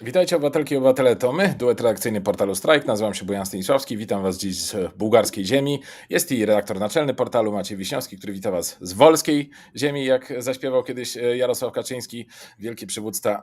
Witajcie obywatelki i obywatele, to my, duet redakcyjny portalu Strike, nazywam się Bojan Stanisławski, witam was dziś z bułgarskiej ziemi. Jest i redaktor naczelny portalu Maciej Wiśniowski, który wita was z wolskiej ziemi, jak zaśpiewał kiedyś e, Jarosław Kaczyński, wielki przywódca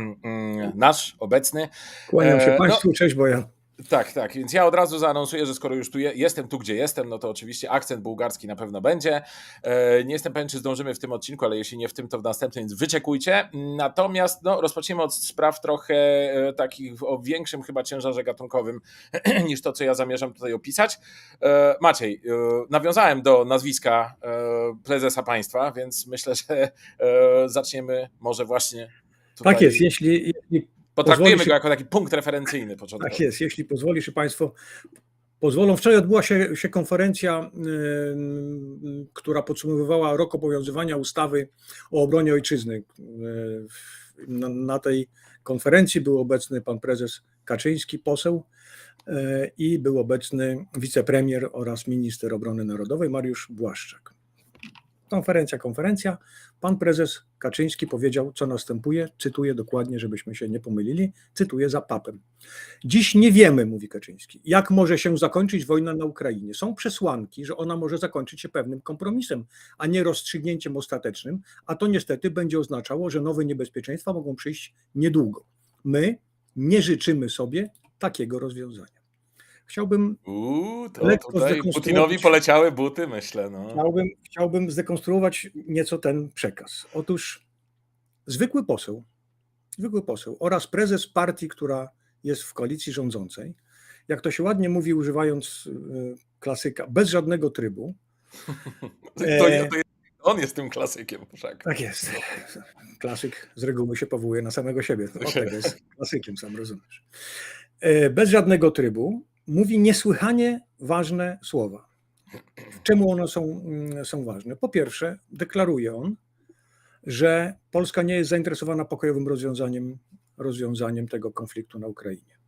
nasz, obecny. Kłaniam się E, Państwu, cześć Bojan. Tak, tak, więc ja od razu zaanonsuję, że skoro już tu je, jestem tu, gdzie jestem, no to oczywiście akcent bułgarski na pewno będzie. E, nie jestem pewien, czy zdążymy w tym odcinku, ale jeśli nie w tym, to w następnym, więc wyczekujcie. Natomiast no, rozpoczniemy od spraw trochę e, takich o większym chyba ciężarze gatunkowym niż to, co ja zamierzam tutaj opisać. E, Maciej, nawiązałem do nazwiska prezesa państwa, więc myślę, że zaczniemy może właśnie tutaj. Tak jest, jeśli, jeśli Potraktujemy się- go jako taki punkt referencyjny początkowy. tak jest, jeśli pozwolisz Państwo, pozwolą. Wczoraj odbyła się, się konferencja, yy, która podsumowywała rok obowiązywania ustawy o obronie ojczyzny. Yy, na, na tej konferencji był obecny pan prezes Kaczyński, poseł yy, i był obecny wicepremier oraz minister obrony narodowej Mariusz Błaszczak. Konferencja, konferencja. Pan prezes Kaczyński powiedział, co następuje. Cytuję dokładnie, żebyśmy się nie pomylili. Cytuję za papem. Dziś nie wiemy, mówi Kaczyński, jak może się zakończyć wojna na Ukrainie. Są przesłanki, że ona może zakończyć się pewnym kompromisem, a nie rozstrzygnięciem ostatecznym, a to niestety będzie oznaczało, że nowe niebezpieczeństwa mogą przyjść niedługo. My nie życzymy sobie takiego rozwiązania. Chciałbym Uuu, to Lekko tutaj zdekonstruować. Putinowi poleciały buty, myślę. No. Chciałbym, chciałbym zdekonstruować nieco ten przekaz. Otóż zwykły poseł, zwykły poseł oraz prezes partii, która jest w koalicji rządzącej, jak to się ładnie mówi, używając y, klasyka, bez żadnego trybu. To, E, to jest, on jest tym klasykiem, wszak. Tak jest. Klasyk z reguły się powołuje na samego siebie. Tego jest klasykiem, sam rozumiesz. E, Bez żadnego trybu mówi niesłychanie ważne słowa. Czemu one są, mm, są ważne? Po pierwsze, deklaruje on, że Polska nie jest zainteresowana pokojowym rozwiązaniem, rozwiązaniem tego konfliktu na Ukrainie.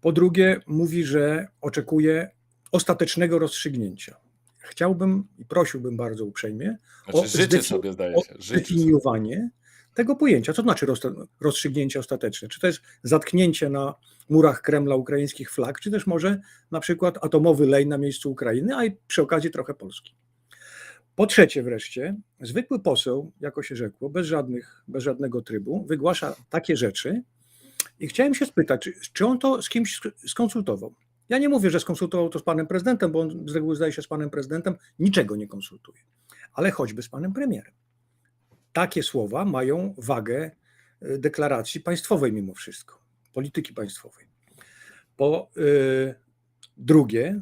Po drugie, mówi, że oczekuje ostatecznego rozstrzygnięcia. Chciałbym i prosiłbym bardzo uprzejmie Znaczy, o o zdefiniowanie tego pojęcia. Co to znaczy roz- rozstrzygnięcie ostateczne? Czy to jest zatknięcie na murach Kremla ukraińskich flag, czy też może na przykład atomowy lej na miejscu Ukrainy, a i przy okazji trochę Polski. Po trzecie wreszcie, zwykły poseł, jako się rzekło, bez, żadnych, bez żadnego trybu, wygłasza takie rzeczy i chciałem się spytać, czy, czy on to z kimś sk- skonsultował. Ja nie mówię, że skonsultował to z panem prezydentem, bo on z reguły zdaje się z panem prezydentem niczego nie konsultuje, ale choćby z panem premierem. Takie słowa mają wagę y, deklaracji państwowej mimo wszystko, polityki państwowej. Po y, drugie,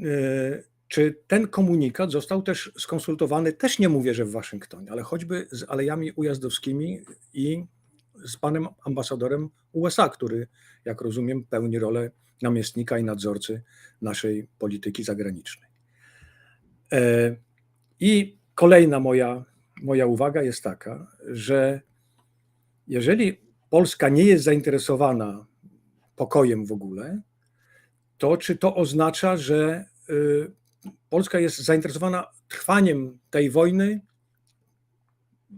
y, czy ten komunikat został też skonsultowany, też nie mówię, że w Waszyngtonie, ale choćby z alejami ujazdowskimi i z panem ambasadorem USA, który, jak rozumiem, pełni rolę namiestnika i nadzorcy naszej polityki zagranicznej. E, I kolejna moja, moja uwaga jest taka, że jeżeli Polska nie jest zainteresowana pokojem w ogóle, to czy to oznacza, że y, Polska jest zainteresowana trwaniem tej wojny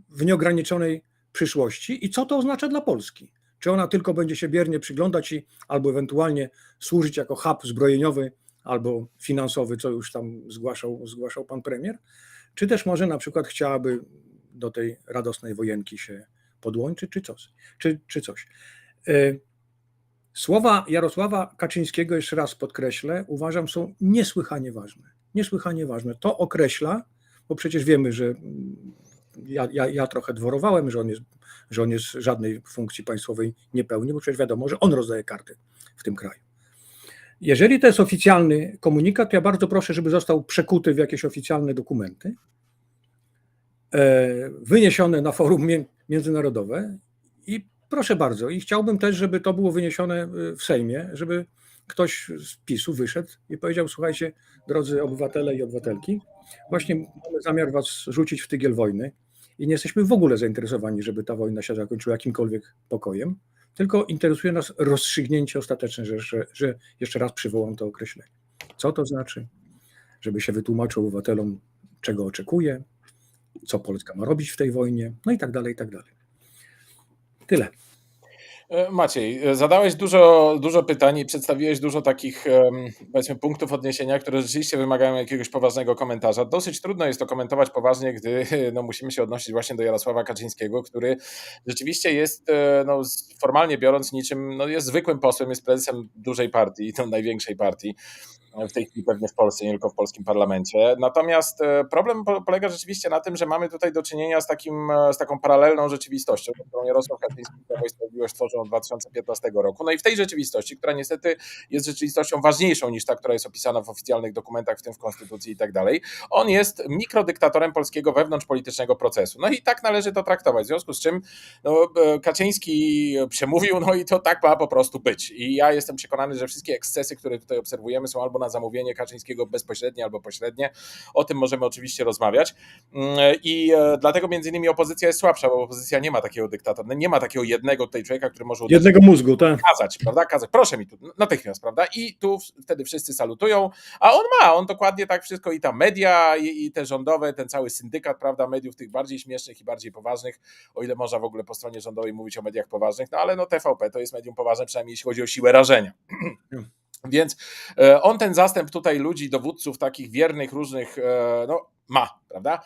w nieograniczonej przyszłości i co to oznacza dla Polski? Czy ona tylko będzie się biernie przyglądać i albo ewentualnie służyć jako hub zbrojeniowy albo finansowy, co już tam zgłaszał, zgłaszał pan premier, czy też może na przykład chciałaby do tej radosnej wojenki się podłączyć, czy coś. Czy, czy coś. Y, Słowa Jarosława Kaczyńskiego, jeszcze raz podkreślę, uważam są niesłychanie ważne. Niesłychanie ważne. To określa, bo przecież wiemy, że mm, ja, ja, ja trochę dworowałem, że on, jest, że on jest żadnej funkcji państwowej nie pełni, bo przecież wiadomo, że on rozdaje karty w tym kraju. Jeżeli to jest oficjalny komunikat, to ja bardzo proszę, żeby został przekuty w jakieś oficjalne dokumenty, e, wyniesione na forum międzynarodowe. I proszę bardzo, i chciałbym też, żeby to było wyniesione y, w Sejmie, żeby ktoś z PiSu wyszedł i powiedział: Słuchajcie, drodzy obywatele i obywatelki, właśnie mamy zamiar was rzucić w tygiel wojny i nie jesteśmy w ogóle zainteresowani, żeby ta wojna się zakończyła jakimkolwiek pokojem, tylko interesuje nas rozstrzygnięcie ostateczne, że, że, że jeszcze raz przywołam to określenie. Co to znaczy? Żeby się wytłumaczył obywatelom, czego oczekuje, co Polska ma robić w tej wojnie, no i tak dalej, i tak dalej. Tyle. E, Maciej, e, zadałeś dużo, dużo pytań i przedstawiłeś dużo takich powiedzmy punktów odniesienia, które rzeczywiście wymagają jakiegoś poważnego komentarza. Dosyć trudno jest to komentować poważnie, gdy no, musimy się odnosić właśnie do Jarosława Kaczyńskiego, który rzeczywiście jest e, no, formalnie biorąc niczym, no, jest zwykłym posłem, jest prezesem dużej partii, to największej partii w tej chwili pewnie w Polsce, nie tylko w polskim parlamencie. Natomiast problem po- polega rzeczywiście na tym, że mamy tutaj do czynienia z, takim, z taką paralelną rzeczywistością, którą Jarosław Kaczyński i Prawo i Sprawiedliwość tworzą od 2015 roku. No i w tej rzeczywistości, która niestety jest rzeczywistością ważniejszą niż ta, która jest opisana w oficjalnych dokumentach, w tym w Konstytucji i tak dalej, on jest mikrodyktatorem polskiego wewnątrzpolitycznego procesu. No i tak należy to traktować. W związku z czym no, e, Kaczyński przemówił, no i to tak ma po prostu być. I ja jestem przekonany, że wszystkie ekscesy, które tutaj obserwujemy, są albo na zamówienie Kaczyńskiego bezpośrednie, albo pośrednie. O tym możemy oczywiście rozmawiać. Mm, I e, dlatego między innymi opozycja jest słabsza, bo opozycja nie ma takiego dyktatora, nie ma takiego jednego tutaj człowieka, który może uderzyć Jednego mózgu, tak. kazać, prawda? Kazać, proszę mi tu, natychmiast, prawda? I tu wtedy wszyscy salutują, a on ma, on dokładnie tak wszystko i ta media, i, i te rządowe, ten cały syndykat, prawda, mediów tych bardziej śmiesznych i bardziej poważnych, o ile można w ogóle po stronie rządowej mówić o mediach poważnych, no ale no TVP to jest medium poważne, przynajmniej jeśli chodzi o siłę rażenia. Więc e, on ten zastęp tutaj ludzi, dowódców takich wiernych, różnych, e, no ma, prawda?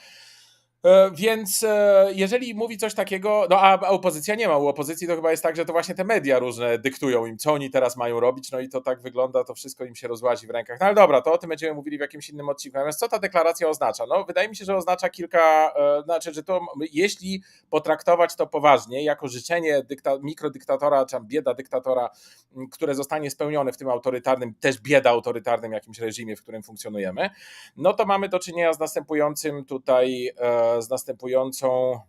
E, Więc e, jeżeli mówi coś takiego, no a opozycja nie ma, u opozycji to chyba jest tak, że to właśnie te media różne dyktują im, co oni teraz mają robić, no i to tak wygląda, to wszystko im się rozłazi w rękach. No ale dobra, to o tym będziemy mówili w jakimś innym odcinku. Natomiast co ta deklaracja oznacza? No wydaje mi się, że oznacza kilka, e, znaczy, że to jeśli potraktować to poważnie, jako życzenie dykta, mikrodyktatora, czy bieda dyktatora, które zostanie spełnione w tym autorytarnym, też bieda autorytarnym jakimś reżimie, w którym funkcjonujemy, no to mamy do czynienia z następującym tutaj, z następującą,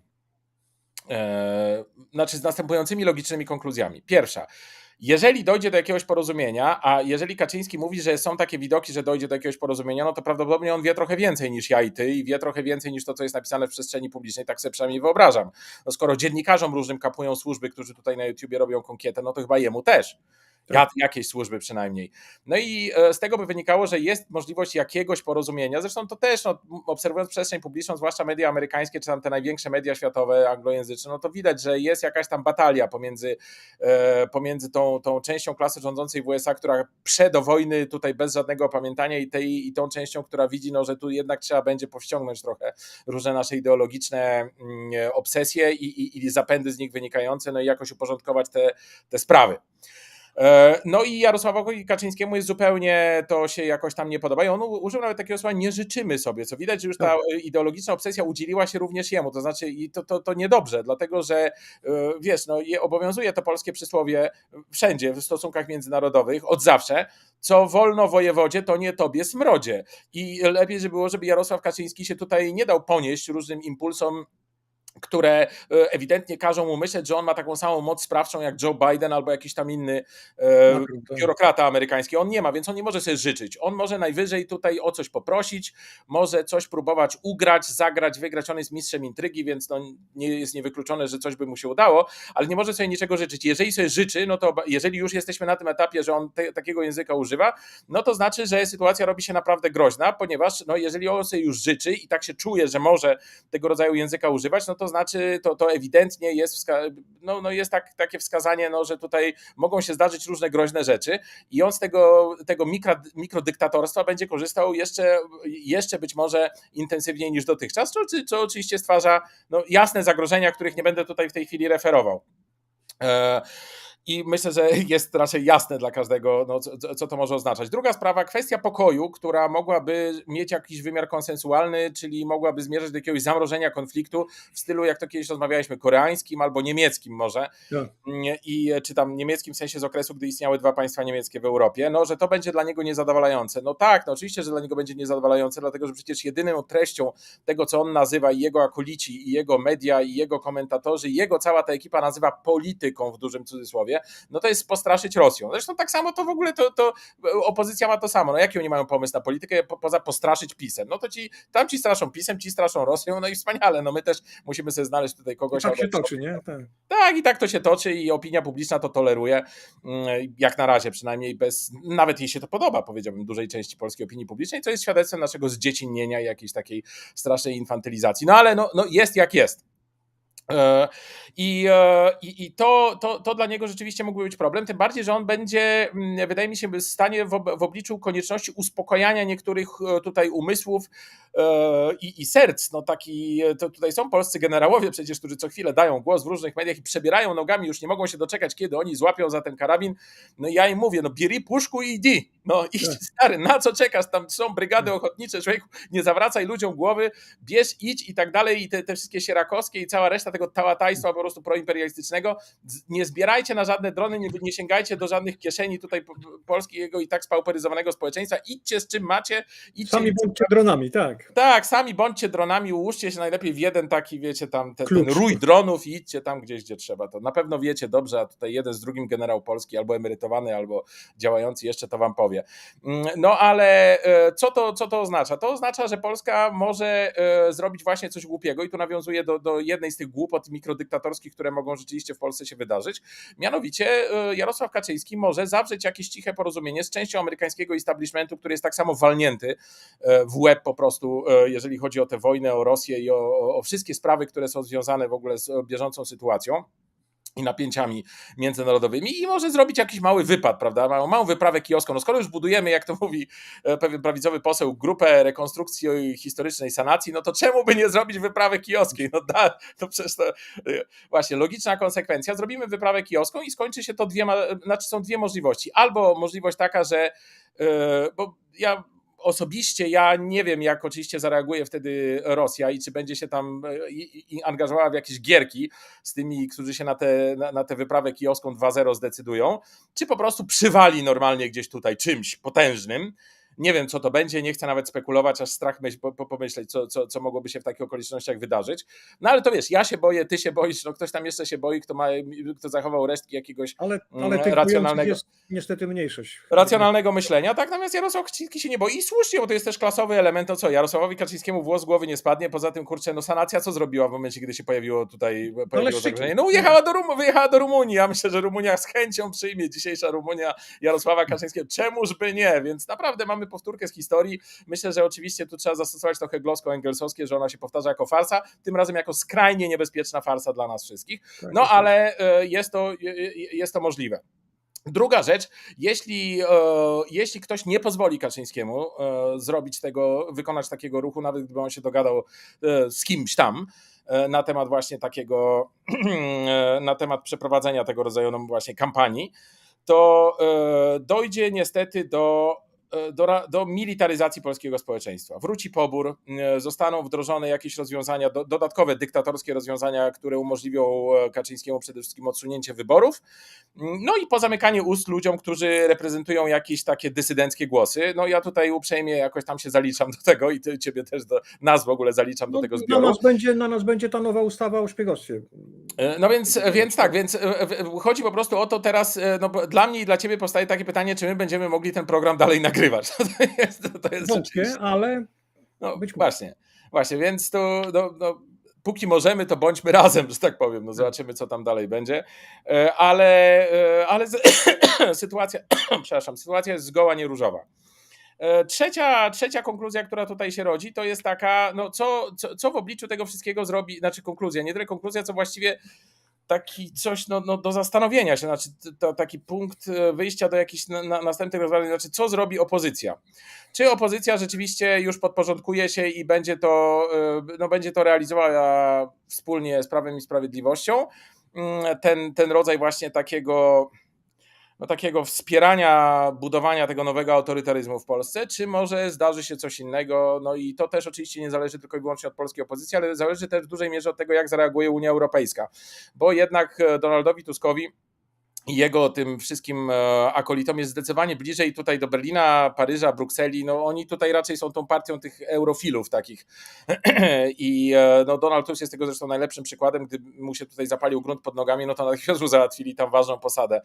e, znaczy z następującymi logicznymi konkluzjami. Pierwsza, jeżeli dojdzie do jakiegoś porozumienia, a jeżeli Kaczyński mówi, że są takie widoki, że dojdzie do jakiegoś porozumienia, no to prawdopodobnie on wie trochę więcej niż ja i ty i wie trochę więcej niż to, co jest napisane w przestrzeni publicznej, tak sobie przynajmniej wyobrażam. No skoro dziennikarzom różnym kapują służby, którzy tutaj na YouTubie robią konkietę, no to chyba jemu też. Ja, jakieś służby przynajmniej. No i e, z tego by wynikało, że jest możliwość jakiegoś porozumienia. Zresztą to też, no, obserwując przestrzeń publiczną, zwłaszcza media amerykańskie, czy tam te największe media światowe, anglojęzyczne, no to widać, że jest jakaś tam batalia pomiędzy, e, pomiędzy tą, tą częścią klasy rządzącej w USA, która prze do wojny tutaj bez żadnego opamiętania i, tej, i tą częścią, która widzi, no, że tu jednak trzeba będzie powściągnąć trochę różne nasze ideologiczne mm, obsesje i, i, i zapędy z nich wynikające, no i jakoś uporządkować te, te sprawy. E, No i Jarosławowi Kaczyńskiemu jest zupełnie to się jakoś tam nie podoba i on użył nawet takiego słowa nie życzymy sobie, co widać, że już ta e, ideologiczna obsesja udzieliła się również jemu, to znaczy i to, to, to niedobrze, dlatego że e, wiesz, no je obowiązuje to polskie przysłowie wszędzie w stosunkach międzynarodowych od zawsze, co wolno wojewodzie, to nie tobie smrodzie. I lepiej, żeby było, żeby Jarosław Kaczyński się tutaj nie dał ponieść różnym impulsom które e, ewidentnie każą mu myśleć, że on ma taką samą moc sprawczą jak Joe Biden albo jakiś tam inny e, Macron, tak. biurokrata amerykański. On nie ma, więc on nie może sobie życzyć. On może najwyżej tutaj o coś poprosić, może coś próbować ugrać, zagrać, wygrać. On jest mistrzem intrygi, więc no nie jest niewykluczone, że coś by mu się udało, ale nie może sobie niczego życzyć. Jeżeli sobie życzy, no to jeżeli już jesteśmy na tym etapie, że on te, takiego języka używa, no to znaczy, że sytuacja robi się naprawdę groźna, ponieważ no jeżeli on sobie już życzy i tak się czuje, że może tego rodzaju języka używać, no to znaczy, to, to ewidentnie jest, no, no jest tak, takie wskazanie, no, że tutaj mogą się zdarzyć różne groźne rzeczy i on z tego, tego mikro, mikrodyktatorstwa będzie korzystał jeszcze, jeszcze być może intensywniej niż dotychczas, co, co oczywiście stwarza no, jasne zagrożenia, których nie będę tutaj w tej chwili referował. E, I myślę, że jest raczej jasne dla każdego, no, co, co to może oznaczać. Druga sprawa, kwestia pokoju, która mogłaby mieć jakiś wymiar konsensualny, czyli mogłaby zmierzać do jakiegoś zamrożenia konfliktu w stylu, jak to kiedyś rozmawialiśmy, koreańskim albo niemieckim może. Tak. I czy tam niemieckim w sensie z okresu, gdy istniały dwa państwa niemieckie w Europie, no, że to będzie dla niego niezadowalające. No tak, no oczywiście, że dla niego będzie niezadowalające, dlatego że przecież jedyną treścią tego, co on nazywa i jego akolici, i jego media, i jego komentatorzy, i jego cała ta ekipa nazywa polityką w dużym cudzysłowie, no to jest postraszyć Rosją. Zresztą tak samo to w ogóle to, to opozycja ma to samo. No jaki oni mają pomysł na politykę po, poza postraszyć pisem? No to ci, tam ci straszą pisem, ci straszą Rosją, no i wspaniale. No my też musimy sobie znaleźć tutaj I kogoś. tak albo się toczy, nie? Tak. tak, i tak to się toczy i opinia publiczna to toleruje, mm, jak na razie przynajmniej bez, nawet jej się to podoba, powiedziałbym, dużej części polskiej opinii publicznej, co jest świadectwem naszego zdziecinnienia i jakiejś takiej strasznej infantylizacji. No ale no, no jest jak jest. E, I, e, i, i to, to, to dla niego rzeczywiście mógłby być problem, tym bardziej, że on będzie, mm, wydaje mi się, w stanie w, w obliczu konieczności uspokojania niektórych e, tutaj umysłów i, i serc. No taki, to tutaj są polscy generałowie przecież, którzy co chwilę dają głos w różnych mediach i przebierają nogami, już nie mogą się doczekać, kiedy oni złapią za ten karabin. No i ja im mówię, no bierij puszku i idź. No idź Tak. stary, na co czekasz? Tam są brygady ochotnicze, człowieku, nie zawracaj ludziom głowy, bierz, idź i tak dalej i te, te wszystkie sierakowskie i cała reszta tego tałatajstwa po prostu proimperialistycznego. Nie zbierajcie na żadne drony, nie, nie sięgajcie do żadnych kieszeni tutaj po- po- polskiego i tak spauperyzowanego społeczeństwa. Idźcie z czym macie. Idźcie Sami bądźcie dronami, tak. tak, sami bądźcie dronami, ułóżcie się najlepiej w jeden taki, wiecie, tam te, ten rój dronów i idźcie tam gdzieś, gdzie trzeba. To na pewno wiecie dobrze, a tutaj jeden z drugim generał polski, albo emerytowany, albo działający jeszcze to wam powie. Mm, No ale e, co to, co to oznacza? To oznacza, że Polska może e, zrobić właśnie coś głupiego i tu nawiązuje do, do jednej z tych głupot mikrodyktatorskich, które mogą rzeczywiście w Polsce się wydarzyć. Mianowicie e, Jarosław Kaczyński może zawrzeć jakieś ciche porozumienie z częścią amerykańskiego establishmentu, który jest tak samo walnięty w łeb po prostu, jeżeli chodzi o tę wojnę, o Rosję i o, o- wszystkie sprawy, które są związane w ogóle z bieżącą sytuacją i napięciami międzynarodowymi i może zrobić jakiś mały wypad, prawda? Małą, małą wyprawę kioską. No skoro już budujemy, jak to mówi e, pewien prawicowy poseł, grupę rekonstrukcji historycznej sanacji, no to czemu by nie zrobić wyprawy kioskiej? No da, to przecież to e, właśnie logiczna konsekwencja. Zrobimy wyprawę kioską i skończy się to dwiema, znaczy są dwie możliwości. Albo możliwość taka, że e, bo ja osobiście ja nie wiem, jak oczywiście zareaguje wtedy Rosja i czy będzie się tam e, i, i angażowała w jakieś gierki z tymi, którzy się na tę na, na tę wyprawę kioską 2.0 zdecydują, czy po prostu przywali normalnie gdzieś tutaj czymś potężnym. Nie wiem, co to będzie, nie chcę nawet spekulować, aż strach myśl, po, po, pomyśleć, co, co, co mogłoby się w takich okolicznościach wydarzyć. No ale to wiesz, ja się boję, ty się boisz, no ktoś tam jeszcze się boi, kto, ma, kto zachował resztki jakiegoś Ale, Mm, ale tych racjonalnego- jest niestety mniejszość. racjonalnego myślenia, tak? Natomiast Jarosław Kaczyński się nie boi i słusznie, bo to jest też klasowy element. No co, Jarosławowi Kaczyńskiemu włos z głowy nie spadnie. Poza tym, kurczę, no sanacja co zrobiła w momencie, gdy się pojawiło tutaj pojawiło szczyki. zagrożenie? No ujechała do, Rum- wyjechała do Rumunii. Ja myślę, że Rumunia z chęcią przyjmie dzisiejsza Rumunia Jarosława Kaczyńskiego. Czemuż by nie? Więc naprawdę mamy powtórkę z historii. Myślę, że oczywiście tu trzeba zastosować trochę glosko engelsowskie, że ona się powtarza jako farsa, tym razem jako skrajnie niebezpieczna farsa dla nas wszystkich. Tak, No ale e, jest to, je- je- jest to możliwe. Druga rzecz, jeśli, e, jeśli ktoś nie pozwoli Kaczyńskiemu e, zrobić tego, wykonać takiego ruchu, nawet gdyby on się dogadał z kimś tam na temat właśnie takiego, na temat przeprowadzenia tego rodzaju no, właśnie kampanii, to dojdzie niestety do do, ra- do militaryzacji polskiego społeczeństwa. Wróci pobór, e, zostaną wdrożone jakieś rozwiązania, do, dodatkowe dyktatorskie rozwiązania, które umożliwią e, Kaczyńskiemu przede wszystkim odsunięcie wyborów, no i pozamykanie ust ludziom, którzy reprezentują jakieś takie dysydenckie głosy. No ja tutaj uprzejmie jakoś tam się zaliczam do tego i ty, ciebie też do nas w ogóle zaliczam do No, tego na, zbioru. nas będzie, na nas będzie ta nowa ustawa o szpiegostwie. E, No więc, więc tak, więc e, e, chodzi po prostu o to teraz, e, no dla mnie i dla ciebie powstaje takie pytanie, czy my będziemy mogli ten program dalej nagrywać. To jest, to jest Wątpię, ale no, być może. właśnie, właśnie, więc to no, no, póki możemy, to bądźmy razem, że tak powiem, no zobaczymy, co tam dalej będzie, E, ale, e, ale z, sytuacja, przepraszam, sytuacja jest zgoła nieróżowa. E, Trzecia, trzecia konkluzja, która tutaj się rodzi, to jest taka, no co, co, co w obliczu tego wszystkiego zrobi, znaczy konkluzja, nie tyle konkluzja, co właściwie taki coś no, no, do zastanowienia się, znaczy to, taki punkt e, wyjścia do jakichś na, na, następnych rozwiązań, znaczy co zrobi opozycja. Czy opozycja rzeczywiście już podporządkuje się i będzie to, e, no, będzie to realizowała wspólnie z Prawem i Sprawiedliwością, Mm, ten, ten rodzaj właśnie takiego no, takiego wspierania budowania tego nowego autorytaryzmu w Polsce, czy może zdarzy się coś innego. No i to też oczywiście nie zależy tylko i wyłącznie od polskiej opozycji, ale zależy też w dużej mierze od tego, jak zareaguje Unia Europejska. Bo jednak e, Donaldowi Tuskowi jego tym wszystkim e, akolitom jest zdecydowanie bliżej tutaj do Berlina, Paryża, Brukseli. No oni tutaj raczej są tą partią tych eurofilów takich. I e, no Donald Tusk jest tego zresztą najlepszym przykładem, gdy mu się tutaj zapalił grunt pod nogami, no to natychmiast mu załatwili tam ważną posadę.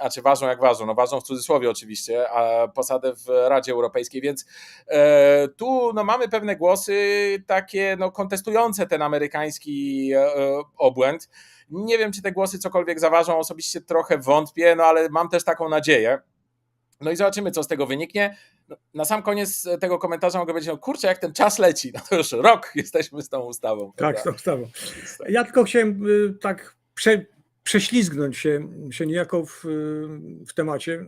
A czy ważną jak ważną? No ważną w cudzysłowie oczywiście, a posadę w Radzie Europejskiej, więc e, tu no, mamy pewne głosy takie no, kontestujące ten amerykański e, e, obłęd. Nie wiem, czy te głosy cokolwiek zaważą, osobiście trochę wątpię, no ale mam też taką nadzieję. No i zobaczymy, co z tego wyniknie. No, Na sam koniec tego komentarza mogę powiedzieć, no kurczę, jak ten czas leci, no to już rok jesteśmy z tą ustawą. Tak, z tą ustawą. Ja tylko chciałem y, tak prze, prześlizgnąć się, się niejako w, y, w temacie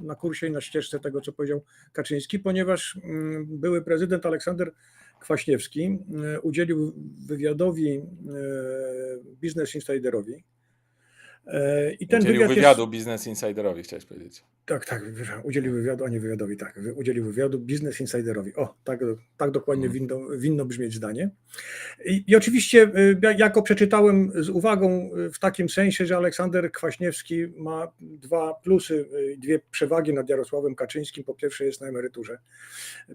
na kursie i na ścieżce tego, co powiedział Kaczyński, ponieważ mm, były prezydent Aleksander Kwaśniewski y, udzielił wywiadowi y, Business Insiderowi. Y, I ten Udzielił wywiad wywiadu jest, Business Insiderowi, chciałeś powiedzieć. tak, tak, udzielił wywiadu, a nie wywiadowi, tak, udzielił wywiadu Business Insiderowi. O, tak, tak dokładnie Mhm. winno, winno brzmieć zdanie. I, I oczywiście y, ja- jako przeczytałem z uwagą y, w takim sensie, że Aleksander Kwaśniewski ma dwa plusy, y, dwie przewagi nad Jarosławem Kaczyńskim. Po pierwsze jest na emeryturze,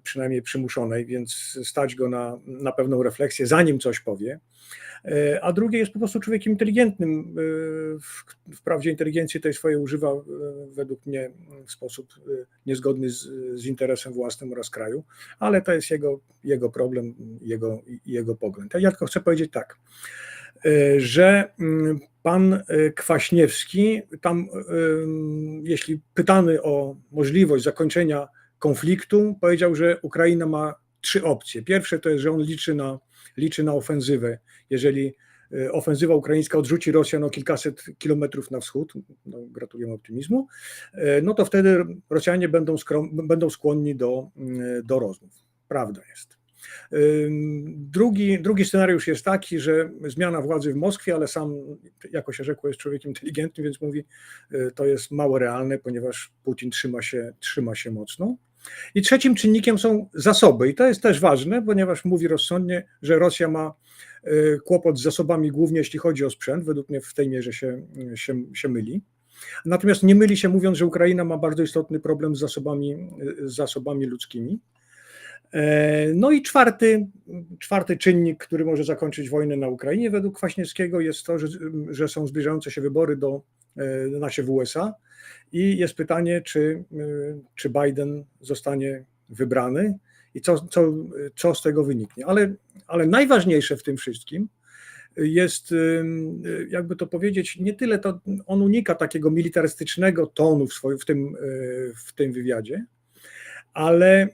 przynajmniej przymuszonej, więc stać go na, na pewną refleksję, zanim coś powie. Y, A drugie jest po prostu człowiekiem inteligentnym. W, wprawdzie inteligencji tej swojej używa y, według mnie w sposób niezgodny z, z interesem własnym oraz kraju, ale to jest jego, jego problem, jego, jego pogląd. Ja tylko chcę powiedzieć tak, że mm, pan Kwaśniewski, tam, y, jeśli pytany o możliwość zakończenia konfliktu, powiedział, że Ukraina ma trzy opcje. Pierwsze to jest, że on liczy na, liczy na ofensywę, jeżeli y, ofensywa ukraińska odrzuci Rosjan o kilkaset kilometrów na wschód, no, gratulujemy optymizmu, y, no to wtedy Rosjanie będą, skrom, będą skłonni do, y, do rozmów. Prawda jest. Drugi, drugi scenariusz jest taki, że zmiana władzy w Moskwie, ale sam, jako się rzekło, jest człowiekiem inteligentnym, więc mówi, y, to jest mało realne, ponieważ Putin trzyma się, trzyma się mocno. I trzecim czynnikiem są zasoby, i to jest też ważne, ponieważ mówi rozsądnie, że Rosja ma y, kłopot z zasobami, głównie jeśli chodzi o sprzęt. Według mnie w tej mierze się, się, się myli. Natomiast nie myli się mówiąc, że Ukraina ma bardzo istotny problem z zasobami, y, z zasobami ludzkimi. E, No i czwarty, czwarty czynnik, który może zakończyć wojnę na Ukrainie według Kwaśniewskiego jest to, że, że są zbliżające się wybory do e, nasze w USA i jest pytanie, czy, e, czy Biden zostanie wybrany i co, co, co z tego wyniknie. Ale, ale najważniejsze w tym wszystkim jest, ym, jakby to powiedzieć, nie tyle to on unika takiego militarystycznego tonu w, swoim, w, tym, e, w tym wywiadzie, ale,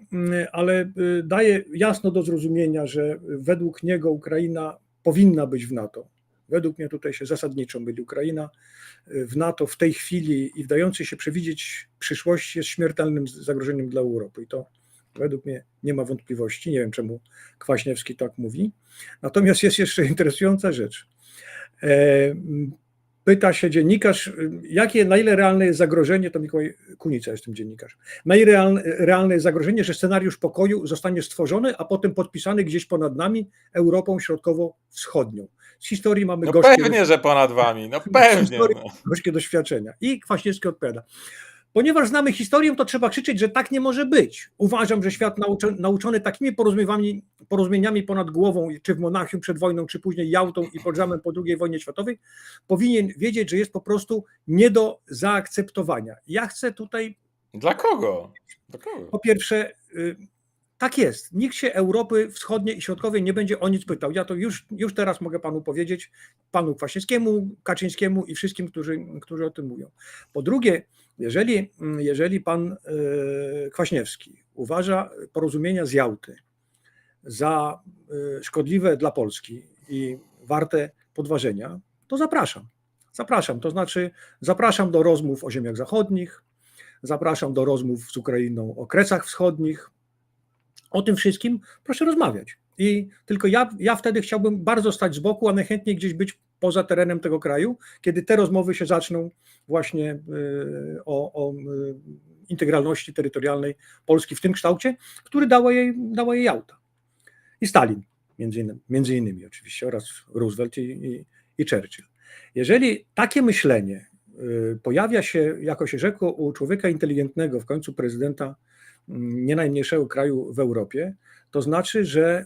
ale daje jasno do zrozumienia, że według niego Ukraina powinna być w NATO. Według mnie tutaj się zasadniczo myli. Ukraina w NATO w tej chwili i wdającej się przewidzieć przyszłość jest śmiertelnym zagrożeniem dla Europy. I to według mnie nie ma wątpliwości. Nie wiem, czemu Kwaśniewski tak mówi. Natomiast jest jeszcze interesująca rzecz. E, Pyta się dziennikarz, jakie, na ile realne jest zagrożenie, to Mikołaj Kunica jest tym dziennikarzem, na ile realne jest zagrożenie, że scenariusz pokoju zostanie stworzony, a potem podpisany gdzieś ponad nami, Europą Środkowo-Wschodnią. Z historii mamy No gorzkie, pewnie, że ponad wami, no pewnie. No. gorzkie doświadczenia. I Kwaśniewski odpowiada. Ponieważ znamy historię, to trzeba krzyczeć, że tak nie może być. Uważam, że świat nauczony, nauczony takimi porozumieniami, porozumieniami ponad głową, czy w Monachium przed wojną, czy później Jałtą i Potsdamem po II wojnie światowej, powinien wiedzieć, że jest po prostu nie do zaakceptowania. Ja chcę tutaj Dla kogo? Dla kogo? po pierwsze, y, tak jest. Nikt się Europy Wschodniej i Środkowej nie będzie o nic pytał. Ja to już, już teraz mogę panu powiedzieć, panu Kwaśniewskiemu, Kaczyńskiemu i wszystkim, którzy, którzy o tym mówią. Po drugie, jeżeli, jeżeli pan y, Kwaśniewski uważa porozumienia z Jałty za y, szkodliwe dla Polski i warte podważenia, to zapraszam. Zapraszam, to znaczy zapraszam do rozmów o ziemiach zachodnich, zapraszam do rozmów z Ukrainą o Kresach Wschodnich. O tym wszystkim proszę rozmawiać. I tylko ja, ja wtedy chciałbym bardzo stać z boku, a najchętniej gdzieś być poza terenem tego kraju, kiedy te rozmowy się zaczną właśnie y, o, o y, integralności terytorialnej Polski w tym kształcie, który dała jej, dała jej Jałta. I Stalin, między innymi, między innymi oczywiście, oraz Roosevelt i, i, i Churchill. Jeżeli takie myślenie y, pojawia się, jako się rzekło, u człowieka inteligentnego, w końcu prezydenta nie najmniejszego kraju w Europie, to znaczy, że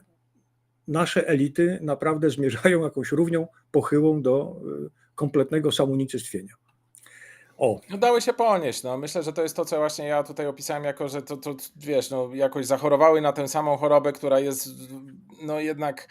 nasze elity naprawdę zmierzają jakąś równią pochyłą do y, kompletnego samonicestwienia. O, No dały się ponieść. No. Myślę, że to jest to, co właśnie ja tutaj opisałem, jako że to, to wiesz, no, jakoś zachorowały na tę samą chorobę, która jest no jednak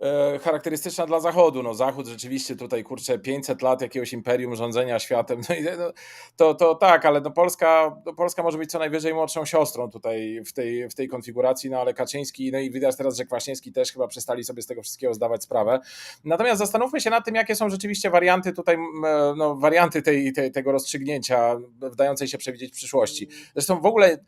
e, charakterystyczna dla Zachodu. No, Zachód rzeczywiście tutaj, kurczę, 500 lat jakiegoś imperium rządzenia światem. No, i, no, to, to tak, ale no Polska, no Polska może być co najwyżej młodszą siostrą tutaj w tej, w tej konfiguracji, no ale Kaczyński, no i widać teraz, że Kwaśniewski też chyba przestali sobie z tego wszystkiego zdawać sprawę. Natomiast zastanówmy się nad tym, jakie są rzeczywiście warianty tutaj, e, no, warianty tej, tej, tego rozstrzygnięcia, wdającej się przewidzieć przyszłości. Zresztą w ogóle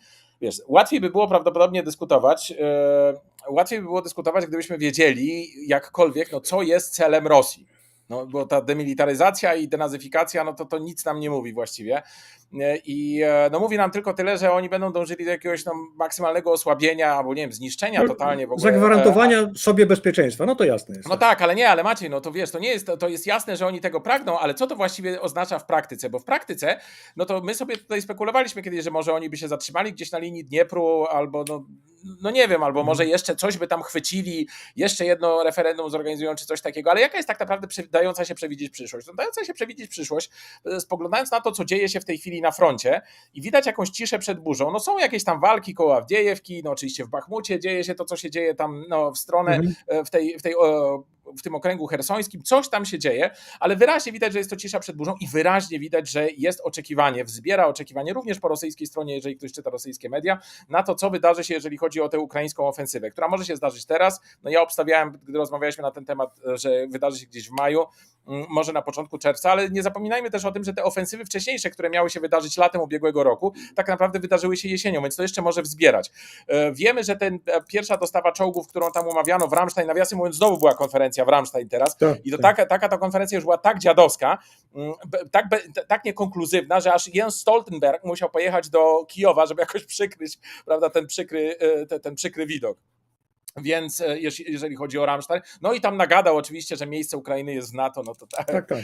wiesz, łatwiej by było prawdopodobnie dyskutować, e, łatwiej by było dyskutować, gdybyśmy wiedzieli jakkolwiek, no co jest celem Rosji. No, bo ta demilitaryzacja i denazyfikacja, no to, to nic nam nie mówi właściwie. I e, no mówi nam tylko tyle, że oni będą dążyli do jakiegoś no, maksymalnego osłabienia albo nie wiem, zniszczenia totalnie w ogóle. e, Zagwarantowania sobie bezpieczeństwa, no to jasne jest. No tak, ale nie, ale Maciej, no to wiesz, to nie jest, to, jest jasne, że oni tego pragną, ale co to właściwie oznacza w praktyce? Bo w praktyce, no to my sobie tutaj spekulowaliśmy kiedyś, że może oni by się zatrzymali gdzieś na linii Dniepru, albo no, no nie wiem, albo może jeszcze coś by tam chwycili, jeszcze jedno referendum zorganizują, czy coś takiego, ale jaka jest tak naprawdę dająca się przewidzieć przyszłość? No, dająca się przewidzieć przyszłość, e, spoglądając na to, co dzieje się w tej chwili na froncie i widać jakąś ciszę przed burzą, no są jakieś tam walki koło Awdiejewki, no oczywiście w Bachmucie dzieje się to, co się dzieje tam no, w stronę Mhm. e, w, tej, w, tej, o, w tym okręgu hersońskim, coś tam się dzieje, ale wyraźnie widać, że jest to cisza przed burzą i wyraźnie widać, że jest oczekiwanie, wzbiera oczekiwanie również po rosyjskiej stronie, jeżeli ktoś czyta rosyjskie media, na to, co wydarzy się, jeżeli chodzi o tę ukraińską ofensywę, która może się zdarzyć teraz. No ja obstawiałem, gdy rozmawialiśmy na ten temat, że wydarzy się gdzieś w maju, mm, może na początku czerwca, ale nie zapominajmy też o tym, że te ofensywy wcześniejsze, które miały się wydarzyć latem ubiegłego roku, tak naprawdę wydarzyły się jesienią, więc to jeszcze może wzbierać. E, Wiemy, że ten e, pierwsza dostawa czołgów, którą tam umawiano w Ramstein, nawiasem mówiąc, znowu była konferencja w Ramstein teraz, Tak, i to tak. taka, taka ta konferencja już była tak dziadowska, mm, tak, tak niekonkluzywna, że aż Jens Stoltenberg musiał pojechać do Kijowa, żeby jakoś przykryć prawda, ten, przykry, e, te- ten przykry widok. Więc e, jeż- jeżeli chodzi o Ramstein, no i tam nagadał oczywiście, że miejsce Ukrainy jest w NATO, no to tak. Tak, tak.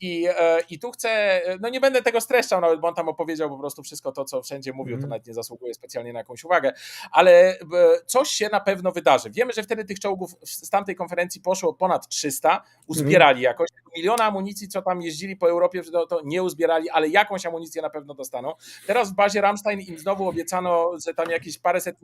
I, e, I tu chcę, no nie będę tego streszczał nawet, bo on tam opowiedział po prostu wszystko to, co wszędzie mówił, to Mhm. nawet nie zasługuje specjalnie na jakąś uwagę, ale e, coś się na pewno wydarzy. Wiemy, że wtedy tych czołgów z tamtej konferencji poszło ponad 300, uzbierali jakoś, miliona amunicji, co tam jeździli po Europie, to, to nie uzbierali, ale jakąś amunicję na pewno dostaną. Teraz w bazie Ramstein im znowu obiecano, że tam jakieś paręset,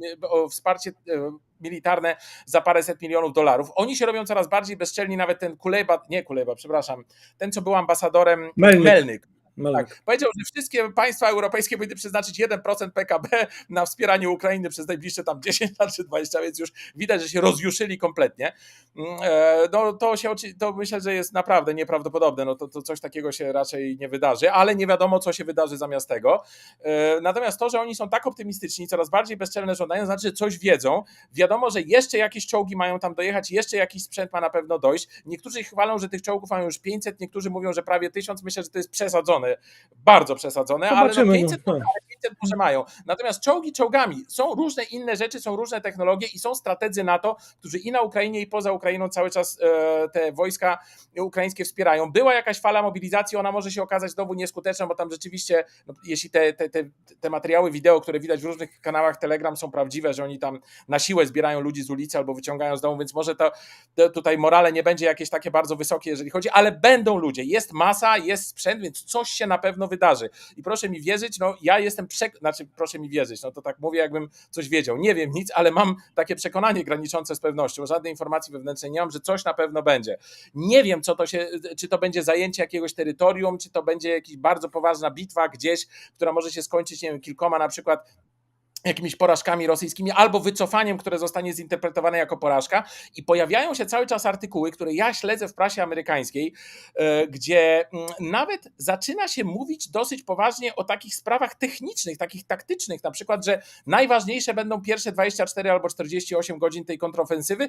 wsparcie e, militarne za paręset milionów dolarów. Oni się robią coraz bardziej bezczelni, nawet ten Kuleba, nie Kuleba, przepraszam, ten, co był ambasadorem Melnyk. Melnyk. Melnyk. Tak, powiedział, że wszystkie państwa europejskie powinny przeznaczyć 1% PKB na wspieranie Ukrainy przez najbliższe tam 10 lat czy 20, więc już widać, że się rozjuszyli kompletnie. Mm, e, No to się to myślę, że jest naprawdę nieprawdopodobne. No to, to coś takiego się raczej nie wydarzy, ale nie wiadomo, co się wydarzy zamiast tego. E, Natomiast to, że oni są tak optymistyczni, coraz bardziej bezczelne żądania, znaczy, że coś wiedzą. Wiadomo, że jeszcze jakieś czołgi mają tam dojechać, jeszcze jakiś sprzęt ma na pewno dojść. Niektórzy chwalą, że tych czołgów mają już 500, niektórzy mówią, że prawie 1000. Myślę, że to jest przesadzone, bardzo przesadzone, ale no Zobaczymy. 500 no, tak. 500 może mają. Natomiast czołgi czołgami. Są różne inne rzeczy, są różne technologie i są strategzy NATO, którzy i na Ukrainie, i poza Ukrainą cały czas e, te wojska ukraińskie wspierają. Była jakaś fala mobilizacji, ona może się okazać znowu nieskuteczna, bo tam rzeczywiście, no, jeśli te, te, te, te materiały wideo, które widać w różnych kanałach Telegram są prawdziwe, że oni tam na siłę zbierają ludzi z ulicy albo wyciągają z domu, więc może to, to tutaj morale nie będzie jakieś takie bardzo wysokie, jeżeli chodzi, ale będą ludzie, jest masa, jest sprzęt, więc coś się na pewno wydarzy. I proszę mi wierzyć, no ja jestem przek... znaczy proszę mi wierzyć, no to tak mówię, jakbym coś wiedział. Nie wiem nic, ale mam takie przekonanie graniczące z pewnością. Żadnej informacji wewnętrznej nie mam, że coś na pewno będzie. Nie wiem, co to się, czy to będzie zajęcie jakiegoś terytorium, czy to będzie jakaś bardzo poważna bitwa gdzieś, która może się skończyć, nie wiem, kilkoma na przykład jakimiś porażkami rosyjskimi albo wycofaniem, które zostanie zinterpretowane jako porażka i pojawiają się cały czas artykuły, które ja śledzę w prasie amerykańskiej, e, gdzie mm, nawet zaczyna się mówić dosyć poważnie o takich sprawach technicznych, takich taktycznych, na przykład, że najważniejsze będą pierwsze 24 albo 48 godzin tej kontrofensywy,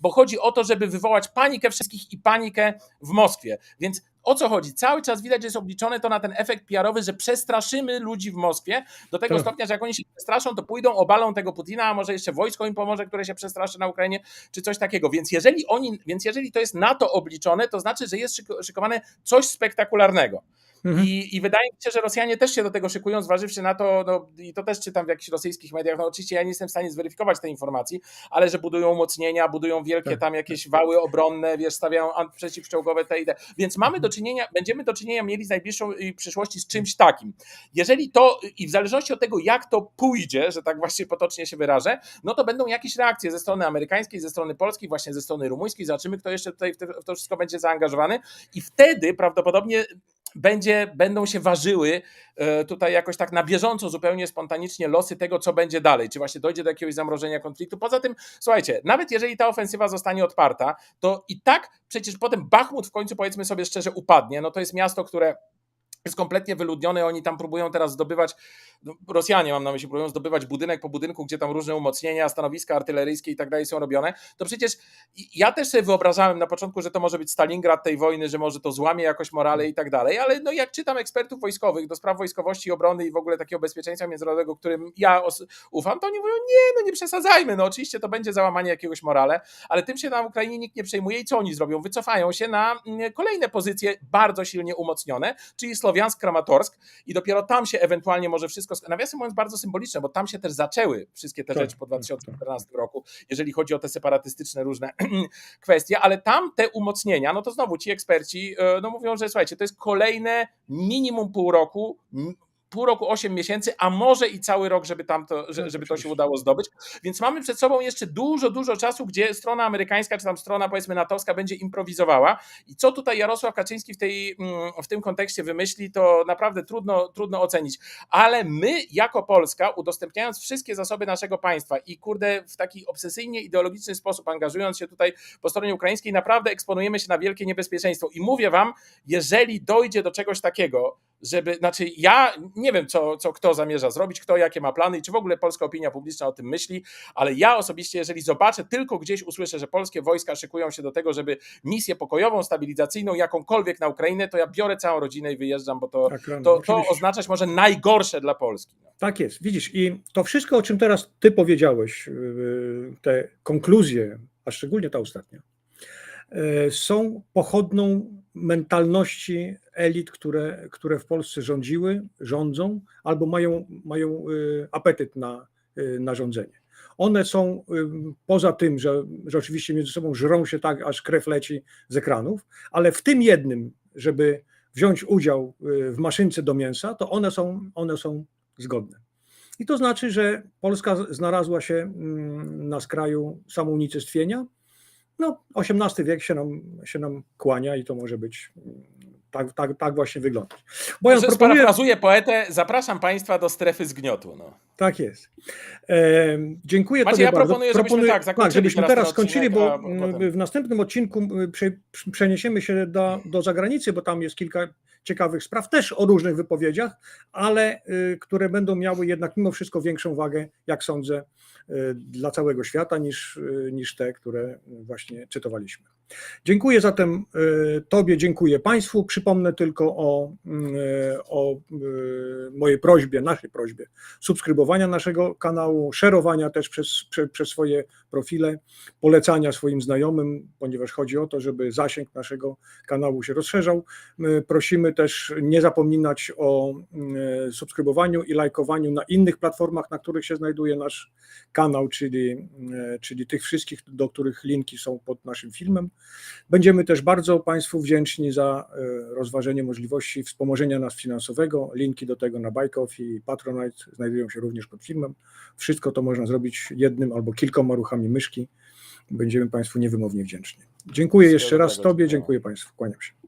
bo chodzi o to, żeby wywołać panikę wszystkich i panikę w Moskwie. Więc o co chodzi? Cały czas widać, że jest obliczone to na ten efekt PR-owy, że przestraszymy ludzi w Moskwie do tego Tak. stopnia, że jak oni się przestraszą, to pójdą, obalą tego Putina, a może jeszcze wojsko im pomoże, które się przestraszy na Ukrainie, czy coś takiego. Więc jeżeli oni, więc jeżeli to jest na to obliczone, to znaczy, że jest szyko- szykowane coś spektakularnego. Mhm. I, I wydaje mi się, że Rosjanie też się do tego szykują, zważywszy na to, no, i to też czytam w jakichś rosyjskich mediach, no oczywiście ja nie jestem w stanie zweryfikować tej informacji, ale że budują umocnienia, budują wielkie Tak. tam jakieś wały obronne, wiesz, stawiają przeciwczołgowe te i te. Więc mamy do czynienia, będziemy do czynienia mieli w najbliższej y, przyszłości z czymś takim. Jeżeli to, i w zależności od tego, jak to pójdzie, że tak właśnie potocznie się wyrażę, no to będą jakieś reakcje ze strony amerykańskiej, ze strony polskiej, właśnie ze strony rumuńskiej. Zobaczymy, kto jeszcze tutaj w to wszystko będzie zaangażowany. I wtedy prawdopodobnie będzie, będą się ważyły e, tutaj jakoś tak na bieżąco, zupełnie spontanicznie losy tego, co będzie dalej. Czy właśnie dojdzie do jakiegoś zamrożenia konfliktu. Poza tym, słuchajcie, nawet jeżeli ta ofensywa zostanie odparta, to i tak przecież potem Bachmut w końcu, powiedzmy sobie szczerze, upadnie. No to jest miasto, które jest kompletnie wyludnione, oni tam próbują teraz zdobywać, no, Rosjanie mam na myśli, próbują zdobywać budynek po budynku, gdzie tam różne umocnienia, stanowiska artyleryjskie i tak dalej są robione, to przecież ja też sobie wyobrażałem na początku, że to może być Stalingrad tej wojny, że może to złamie jakoś morale i tak dalej, ale no jak czytam ekspertów wojskowych do spraw wojskowości obrony i w ogóle takiego bezpieczeństwa międzynarodowego, którym ja ufam, to oni mówią, nie, no nie przesadzajmy, no oczywiście to będzie załamanie jakiegoś morale, ale tym się na Ukrainie nikt nie przejmuje i co oni zrobią? Wycofają się na mm, kolejne pozycje bardzo silnie umocnione, czyli Słowiańsk, Kramatorsk i dopiero tam się ewentualnie może wszystko, nawiasem mówiąc bardzo symboliczne, bo tam się też zaczęły wszystkie te Tak, rzeczy po tak, 2014 roku, jeżeli chodzi o te separatystyczne różne kwestie, ale tam te umocnienia, no to znowu ci eksperci e, no mówią, że słuchajcie, to jest kolejne minimum pół roku, pół roku, 8 miesięcy, a może i cały rok, żeby tam to, że- żeby to się udało zdobyć. Więc mamy przed sobą jeszcze dużo, dużo czasu, gdzie strona amerykańska, czy tam strona powiedzmy natowska będzie improwizowała. I co tutaj Jarosław Kaczyński w, tej, mm, w tym kontekście wymyśli, to naprawdę trudno, trudno ocenić. Ale my, jako Polska, udostępniając wszystkie zasoby naszego państwa i kurde, w taki obsesyjnie ideologiczny sposób angażując się tutaj po stronie ukraińskiej, naprawdę eksponujemy się na wielkie niebezpieczeństwo. I mówię wam, jeżeli dojdzie do czegoś takiego, żeby, znaczy ja nie wiem, co, co kto zamierza zrobić, kto jakie ma plany i czy w ogóle polska opinia publiczna o tym myśli, ale ja osobiście, jeżeli zobaczę, tylko gdzieś usłyszę, że polskie wojska szykują się do tego, żeby misję pokojową, stabilizacyjną, jakąkolwiek na Ukrainę, to ja biorę całą rodzinę i wyjeżdżam, bo to, Tak, to, to oznaczać może najgorsze dla Polski. No. Tak jest, widzisz, i to wszystko, o czym teraz ty powiedziałeś, yy, te konkluzje, a szczególnie ta ostatnia, są pochodną mentalności elit, które, które w Polsce rządziły, rządzą, albo mają, mają yy, apetyt na, yy, na rządzenie. One są poza tym, że, że oczywiście między sobą żrą się tak, aż krew leci z ekranów, ale w tym jednym, żeby wziąć udział w maszynce do mięsa, to one są, one są zgodne. I to znaczy, że Polska znalazła się mm, na skraju samounicestwienia. No, XVIII wiek się nam, się nam kłania i to może być tak, tak, tak właśnie wyglądać. Bo ja proponuję, poetę, zapraszam Państwa do strefy zgniotu. No. tak jest. E, dziękuję Macie, Tobie ja bardzo. proponuję, żebyśmy tak zakończyli żebyśmy teraz skończyli, bo w następnym odcinku prze, przeniesiemy się do, do zagranicy, bo tam jest kilka ciekawych spraw, też o różnych wypowiedziach, ale y, które będą miały jednak mimo wszystko większą wagę, jak sądzę, y, dla całego świata niż, y, niż te, które właśnie cytowaliśmy. Dziękuję zatem Tobie, dziękuję Państwu. Przypomnę tylko o, y, o mojej prośbie, naszej prośbie subskrybowania naszego kanału, szerowania też przez, prze, przez swoje profile, polecania swoim znajomym, ponieważ chodzi o to, żeby zasięg naszego kanału się rozszerzał. My Też nie zapominać o y, subskrybowaniu i lajkowaniu na innych platformach, na których się znajduje nasz kanał, czyli, y, czyli tych wszystkich, do których linki są pod naszym filmem. Będziemy też bardzo Państwu wdzięczni za y, rozważenie możliwości wspomożenia nas finansowego. Linki do tego na Coffee i Patronite znajdują się również pod filmem. Wszystko to można zrobić jednym albo kilkoma ruchami myszki. Będziemy Państwu niewymownie wdzięczni. Dziękuję jeszcze raz Tobie, dziękuję Państwu. Kłaniam się.